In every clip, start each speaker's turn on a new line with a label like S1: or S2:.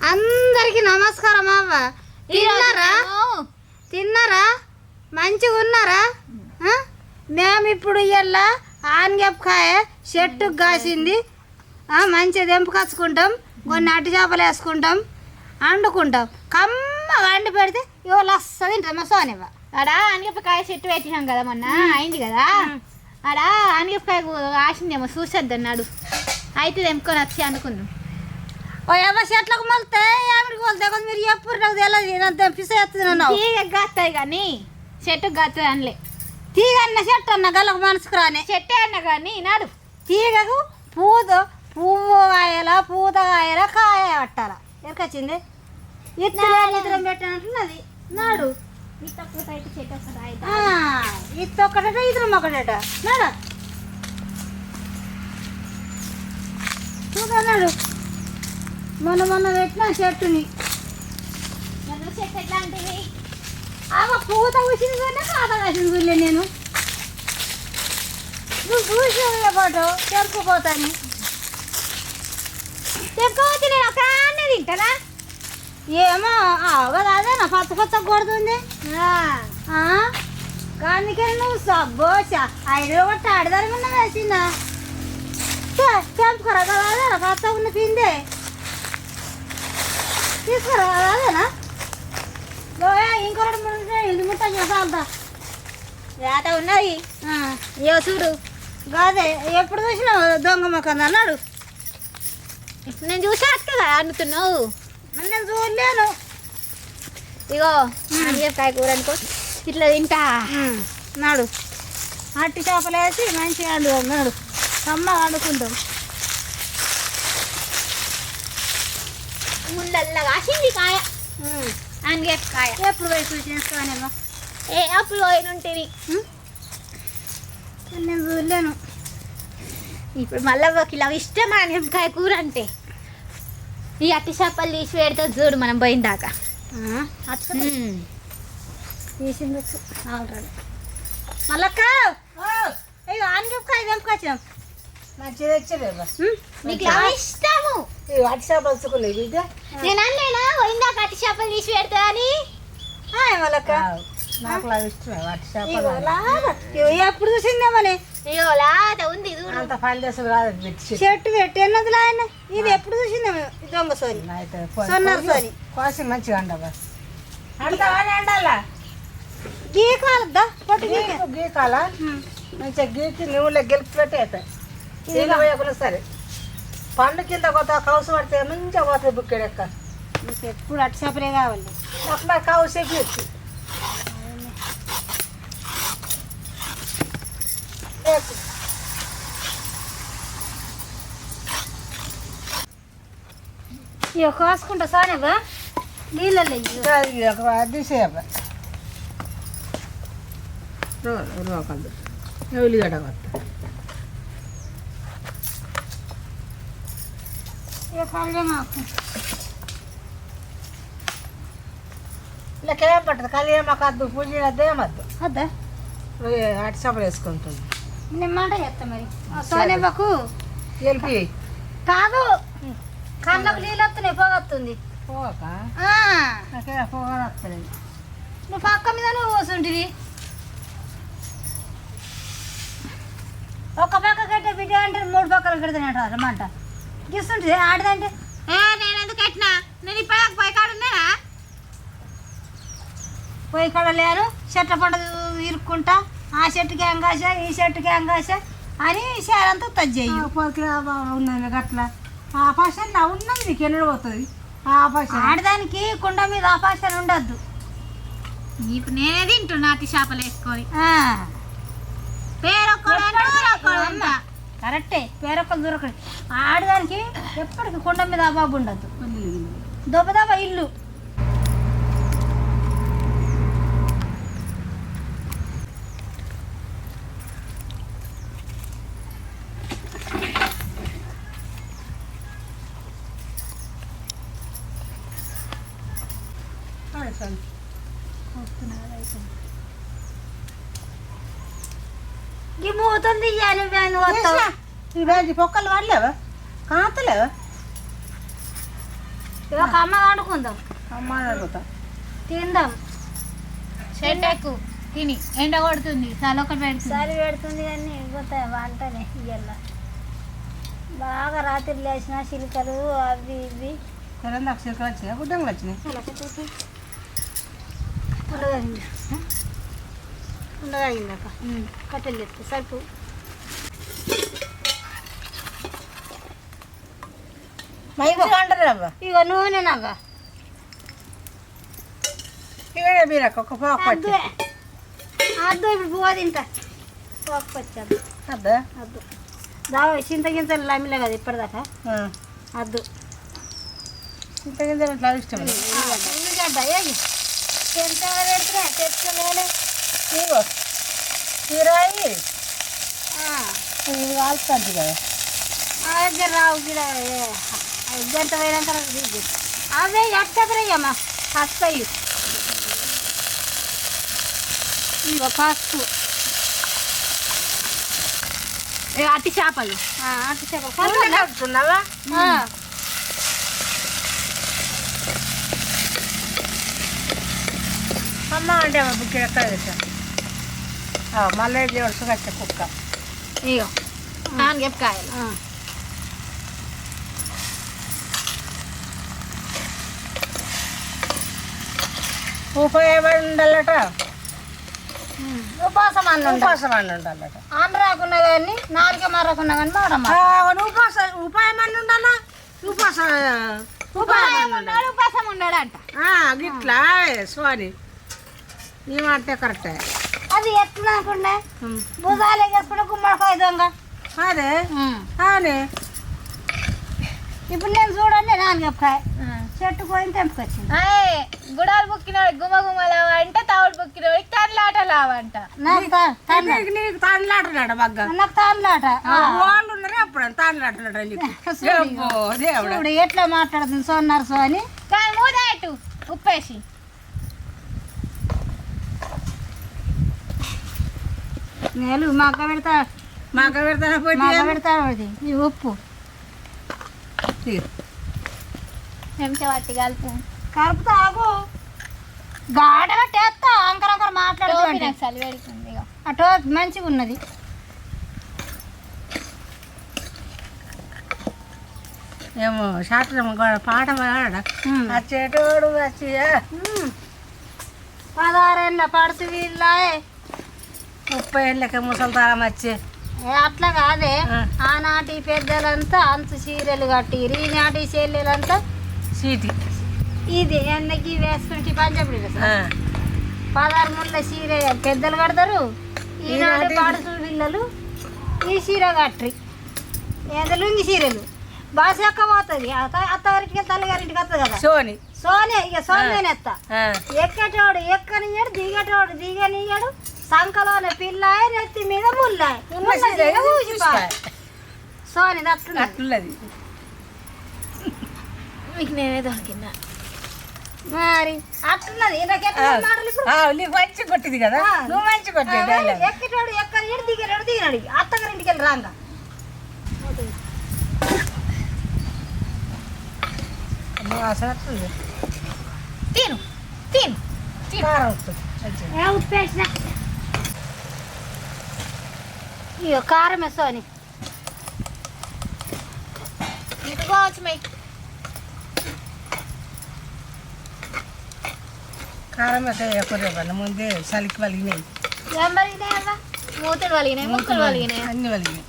S1: అందరికి నమస్కారం అవ్వ. తిన్నారా? తిన్నారా? మంచిగా ఉన్నారా? మేము ఇప్పుడు ఇవాళ ఆనగపకాయ చెట్టుకు కాసింది. మంచిగా తెంపుకొచ్చుకుంటాం కొన్ని అట్టి చేపలు వేసుకుంటాం. వండుకుంటాం కమ్మ వండి పెడితే ఇవాళ వస్తుంది తింటాం సోనివ్వ
S2: ఆడ ఆనగపకాయ చెట్టు పెట్టినాం కదా మొన్న. అయింది కదా? ఆడ ఆనగపకాయ ఆసిందేమో చూసేద్దన్నాడు అయితే తెంపుకొని వచ్చి అనుకున్నాం
S1: ఓ ఎవ చెట్లకు మొలితే ఏమిడికి మొలితే కొంచెం మీరు ఎప్పుడు నాకు తెలియదు తెంపిస్తే ఎత్తున్నావు
S2: తీగ గాస్తాయి కానీ చెట్టుకు గాస్తుంది అనలే.
S1: తీగ అన్న చెట్టు అన్న గల్లకు మనసుకు రానే.
S2: చెట్టే అన్న కానీ నాడు.
S1: తీగకు పూత పువ్వు కాయల పూత కాయల కాయ పట్టాల. ఎరకొచ్చింది? ఇత్తనం పెట్టినట్టున్నది. నాడు.
S2: చెట్టు
S1: ఇత్త ఒక్కటట ఇతరం ఒకటట. నాడు. చూడన్నాడు మొన్న మొన్న పెట్టిన చెట్టుని.
S2: చెట్టు ఎట్లాంటివి
S1: ఆమె పూత వచ్చింది కానీ కాత కాసింది వీళ్ళే నేను. నువ్వు చూసి పాటు తెంపుకుపోతాను
S2: తెంపుకోవచ్చు నేను ఒక అన్న
S1: ఏమో అవదు అదేనా పచ్చ పచ్చ కొడుతుంది. కానీ నువ్వు సబ్బోస ఐదు ఒకటి ఆడదాని ఉన్న వేసిందా? తెంపుకురా తీసుకురా అదేనా ఇంకో రెండు ఇది ముట్ట
S2: ఉన్నది. చూడు.
S1: కాదే ఎప్పుడు చూసినావు దొంగ మొక్కం అన్నాడు.
S2: నేను చూసా కదా అనుతున్నావు
S1: నేను చూడలేను.
S2: ఇగో ఆనగపకాయ కూర అనుకో. ఇట్లా తింటా.
S1: నాడు. అట్టి చేపలు వేసి మంచిగా వండుదాం నాడు. అమ్మ వండుకుంటాం.
S2: ముందల్లా కాసింది కాయ. ఆనగపకాయ
S1: ఎప్పుడు పోయి చూసేస్తానేమో
S2: ఏ అప్పుడు పోయిన ఉంటుంది
S1: నేను చూడలేను
S2: ఇప్పుడు మళ్ళీ ఒక కిలో ఇష్టం ఆనగపకాయ కూర అంటే ఈ అట్టి చేపలు తీసి పెడితే చూడు మనం పోయిన దాకా
S1: తీసింది ఆల్రెడీ. మళ్ళక్క అయ్యో ఆనగకాయ తెంపుకొచ్చాం
S3: మంచిగా తెచ్చలేవా
S2: నీకు ఎలా
S3: వాటి చేపలు వచ్చుకోలేదు బిడ్డ.
S2: నేను అన్నేనా పోయిన దాకా అట్టి చేపలు తీసి పెడతా అని?
S1: హాయ్ మళ్ళక్క
S3: నాకు ఇష్టమే వాటి చేపలు
S1: ఎప్పుడు చూసిందేమని
S2: ఉంది
S3: అంత అది పెట్టి
S1: చెట్టు. పెట్టి ఎన్నది ఆయన? ఇది ఎప్పుడు చూసిందేమో ఈ దొంగ సోని.
S3: అయితే
S1: సొన్నారు సోని
S3: కోసి మంచిగా అండవా అంటావా అండాలా
S1: గీ కాలద్దా? పొట్టు గీక
S3: గీకు గీకాల మంచిగా గీకి నువ్వులే గెలుపు పెట్టేస్తాయి సరే. పండు కింద కొత్త కౌసు పడితే మంచిగా పోతుంది బుక్కెడు ఎక్క
S1: నీకు ఎప్పుడు అట్టి చేపలే కావాలి.
S3: అట్లా కౌసే గీచి
S1: ఇక కోసుకుంటా సానేవా నీళ్ళల్లో.
S3: అది రోకలు ఉల్లిగడ్డ కొత్త.
S1: ఇక కళ్ళేమాకు
S3: ఇలాకేం పట్టదు కలిగే మాకు అద్దు పూజ అదేమద్దు
S1: అద్దా
S3: అటు చేపలు వేసుకుంటుంది
S1: నేను మాట చెప్తా మరి సోనేబాకు
S3: గెలిపి
S1: కాదు కళ్ళకు నీళ్ళు వస్తున్నాయి పోగొస్తుంది
S3: పోక
S1: ఆ,
S3: నాకే పోగా వస్తుంది
S1: నువ్వు పక్క మీద నువ్వు పోసుంటివి ఒక పక్క కట్టే బిడ్డ అంటే మూడు పక్కలు కడతానంట అన్నమాట గిస్తుంటుంది ఆడదంటే
S2: ఏ నేను ఎందుకు కట్టినా? నేను ఇప్పుడు పోయి కాడున్నానా
S1: పోయి కడ లేరు. చెట్ల పంట ఇరుక్కుంటా ఆ చెట్టుకి ఎంగాస ఈ చెట్టుకి ఎంగాస అని చేరంతా తజ్జేయి.
S3: పోతే ఉన్నది గట్ల. ఆ పైసలు నా ఉన్నది నీకు ఎన్నడు పోతుంది? ఆ పైసలు
S1: ఆడదానికి కుండ మీద ఆపాసన ఉండద్దు.
S2: ఇప్పుడు నేనే తింటున్నా అట్టి చేపలు వేసుకొని.
S1: ఆ,
S2: పేరొక్కడు
S1: కరెక్టే పేరొక్కలు దొరకడు ఆడదానికి ఎప్పటికి కుండ మీద అబాబు ఉండద్దు. దొబ్బ దొబ్బ ఇల్లు ఈ మూతలు తీయాలి వ్యాన్ వస్తావు
S3: ఈ పొక్కలు వాడలేవా కాతలేవా?
S1: ఒక అమ్మ వండుకుందాం.
S3: అమ్మ అడుగుతా
S1: తిందాం.
S2: ఎక్కు తిని. ఎండ కొడుతుంది. చాలా ఒకటి పెడుతుంది.
S1: చలి పెడుతుంది కానీ పోతే వంటనే ఇయ్యాల. బాగా రాత్రి లేచిన చిలుకలు అవి ఇవి.
S3: చిలకలు వచ్చినాయి. గుడ్డంగా వచ్చినాయి
S1: ఉండగలిగింది ఉండగలిగిందాక కట్టెలు చెప్తే సరిపు. ఇక నూనె నాగా
S3: ఇవే బీరక్క ఒక పాకు
S1: అద్దు ఇప్పుడు పోవ తింటా పోకపోచ్చాదు
S3: అద్దా
S1: అద్దు దావ చింత గింతలు లమ్మిలే కదా ఇప్పటిదాకా. అద్దు
S3: ఇంత గింజ ఇట్లా ఇష్టం
S1: ఉల్లిగడ్డ ఎంత
S3: ఇగో తీరాయి ఇది కాలుతుంది కదా.
S1: ఆ దగ్గర రావు గిడ గంట పోయినాక అవే ఎట్టకరయ్యమ్మా అయ్యి ఇగో పసుపు
S2: ఏ, అట్టి చేపలు.
S1: ఆ, అటు చెప్పు
S3: నూనె కలుపుతున్నావా అమ్మ అంటే బుక్కి ఎక్కడ వేసా మళ్ళీ కట్ట కుక్క.
S2: ఇగో నానగెప్పకాయలు
S3: ఉపయోగపడి ఉండాలట
S1: ఉపాసం అన్న
S3: ఉపాసం అని ఉండాలట
S1: ఆన్ రాకున్నా కానీ నాలుగే మారకున్నా కానీ మాడమ్మ
S3: ఉపాస ఉపాయం అని ఉండాలా ఉపాస ఉపాయం
S2: ఉన్నాడు ఉపాసం ఉన్నాడంట
S3: గిట్లా స్వామి ఈ మాట కరెక్టే.
S1: అది ఎట్లా అనుకున్నా భుజాలు ఎగేసుకుంటే గుమ్మడికాయ దొంగ.
S3: అదే. అదే.
S1: ఇప్పుడు నేను చూడండి నాన్నగప్పకాయ చెట్టు పోయిన తెంపుకొచ్చింది.
S2: గుడాలు బుక్కినోడు గుమ్మ గుమ్మలావా అంటే తావుడు బుక్కినోడు కన్లాట లావంట.
S1: నాకు తా- తాండ్లా-
S3: నీకు
S1: తాండ్లాట
S3: వాళ్ళు ఉన్నారే అప్పుడు
S1: ఇప్పుడు ఎట్లా మాట్లాడుతుంది సోన్నారు సో అని
S2: కానీ మూదేటు ఉప్పేసి.
S1: నేను మగ్గ పెడతా
S3: మాకు పెడతానే పోయి
S1: మగ్గ పెడతా పడింది. ఈ ఉప్పు
S2: చెంచా పట్టి కలుపు.
S1: కలుపుతా ఆగు. గాడగా టేస్తా అంకర అంకర మాట్లాడుతుంది
S2: చలి పెడుతుంది
S1: అటో మంచిగా ఉన్నది.
S3: ఏమో శాస్త్రం పాట. వచ్చేటోడు వచ్చి
S1: ఉమ్. పదహారేళ్ళ పడుసు వీళ్ళ
S3: ముప్పై ఏళ్ళకి ముసలితారం వచ్చి.
S1: అట్లా కాదే. ఆనాటి పెద్దలంతా అంచు చీరలు కట్టిరు. ఈనాటి చెల్లెలంతా
S3: సీటి
S1: ఇది ఎన్నకి వేసుకుంటే.
S3: ఆ.
S1: పదహారు ముళ్ళ చీర పెద్దలు కడతారు. ఈనాటి
S3: ఈనాటి-
S1: పడుసు పిల్లలు ఈ చీర కట్టరి. ఏదో లుంగి చీరలు? బాస ఎక్క పోతుంది. అత్త అత్తగారింటికి తల్లిగారింటికి వస్తుంది కదా?
S3: సోని.
S1: సోనే ఇక సోనేనే ఎత్త
S3: ఆ.
S1: ఎక్కటోడు ఎక్కనియ్యాడు దిగటోడు దిగనియ్యాడు. సంకలోనే పిల్ల నెత్తి మీద ముల్ల
S3: ఉన్న చీర చూసిపోయి.
S1: సోని అట్లున్నది.
S2: మీకు నేనే దొరికిందా
S1: మరి అట్లున్నది. నాకు
S3: మంచి కొట్టింది కదా. నువ్వు మంచి కొట్టింది డైలాగ్.
S1: ఎక్కటోడు ఎక్కనియ్యాడు దిగనాడు దిగినాడు అత్తగారింటికి వెళ్ళి రాంగా.
S3: అసలు అట్లుంది.
S2: తిను తిను
S3: కారం వస్తుంది
S1: ఉప్పేసిన ఇగో కారమే సోని
S2: ఇటుకోవచ్చు మై
S3: కారం అయితే ఎక్కువ ముందే చలికి వలిగినాయి.
S1: ఏం పరిగినాయవ్వా
S2: మూతలు వలిగినాయి ముక్కలు వలిగినాయి.
S3: అన్ని వలిగినాయి.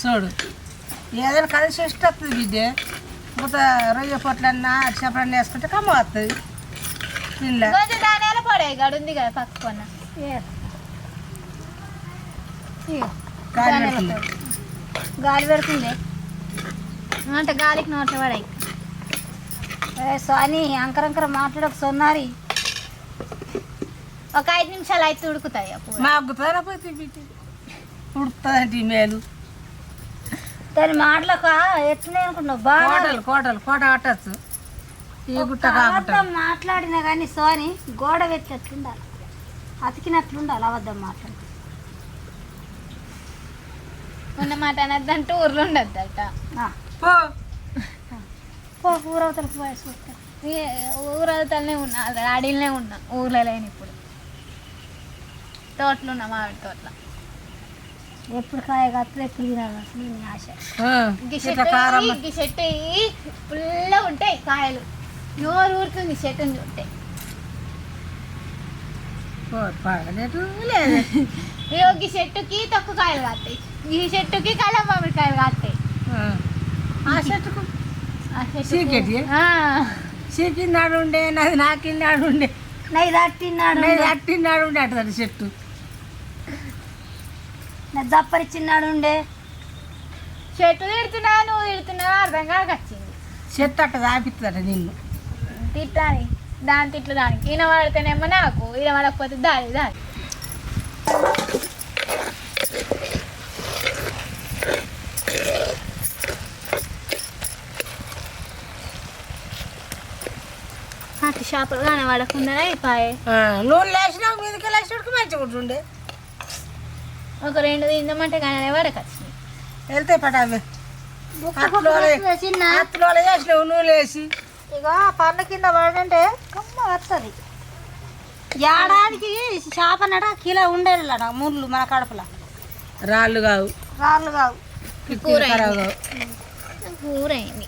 S3: చూడు. ఏదైనా కలిసి ఇష్టం వస్తుంది బిడ్డ. మూత రొయ్య పొట్లన్నా చేపలన్నా వేసుకుంటే కమ్మ వస్తుంది తినలే.
S2: పొడే గడు ఉంది కదా పక్కన
S3: గాలి పెడుతుంది.
S2: అంటే గాలికి నోట్ల పడాయి.
S1: ఏ సోని అంకరంకర మాట్లాడక సొన్నారి
S2: ఒక ఐదు నిమిషాలు అయితే ఉడుకుతాయి అప్పుడు
S3: మా అగ్గుతారా పోతే బిడ్డ ఉడుతుందంటే ఈ మేలు?
S1: దాని మాటలకు ఎట్లనే అనుకున్నావు బాగా
S3: కోటలు కోటలు కోట కట్టచ్చు ఈ గుట్ట
S1: మాట్లాడినా కానీ సోని గోడ పెట్టినట్లుండాలి. అతికినట్లుండాలి అబద్ధం మాట్లాడి
S2: ఉన్న మాట అనద్దంటూ ఊర్లో ఉండద్దట.
S3: పో.
S1: ఊరవతలకు పోయి చూస్తా
S2: ఊరవతలనే ఉన్నా అడవిలోనే ఉన్నా ఊర్లో లేని ఇప్పుడు. తోటలు ఉన్నా మామిడి తోటలో.
S1: ఎప్పుడు కాయ కత్తలు ఎప్పుడు తినాలి అసలు నీ ఆశ?
S2: ఈ
S3: ఇట్లా కారం
S2: చెట్టు ఈ చెట్టు ఫుల్ ఉంటాయి కాయలు. నోరు ఊరుతుంది చెట్టుని చూస్తే.
S3: పడనేటు లేదు.
S2: ఇగో ఈ చెట్టుకి తక్కువ కాయలు కాస్తాయి. ఈ చెట్టుకి కలం మామిడికాయలు కాస్తాయి.
S3: ఆ. చెట్టుకు? చీకటి?
S2: ఆ.
S3: చీకినాడు ఉండే నాది నాకిన్నాడు ఉండే
S1: నై తట్టినాడు
S3: నాది ఉండే అటు చెట్టు.
S1: నా దప్పరిచ్చినాడు ఉండే
S2: చెట్టు తిడుతున్నా నువ్వు తిడుతున్నావు అర్థం కాక వచ్చింది.
S3: చెట్టు అట్ట దాపిస్తుందట నిన్ను.
S2: తిట్టాలి దాని తిట్లు దానికి. ఈయన వాడితేనేమో నాకు ఈయన వాడకపోతే దాని దాని. అటు చేపలు కానీ వాడకుండా అయిపోయాయి.
S3: ఆ, నూనె లేచినావు మీదకి లేచినట్టు మంచిగా ఉంటుండే.
S2: ఒక రెండు తిందామంటే కానీ వాడకొచ్చింది
S3: వెళ్తే
S1: చిన్న.
S3: అట్లో చేసినావు నూనె వేసి
S1: ఇక పండ్ల కింద పడంటే కమ్మ వస్తుంది ఏడాదికి చేప నట కిలో ఉండేలా ముళ్ళు మన కడుపులో.
S3: రాళ్ళు కావు.
S1: రాళ్ళు కావు.
S3: కావు
S2: కూర అయింది.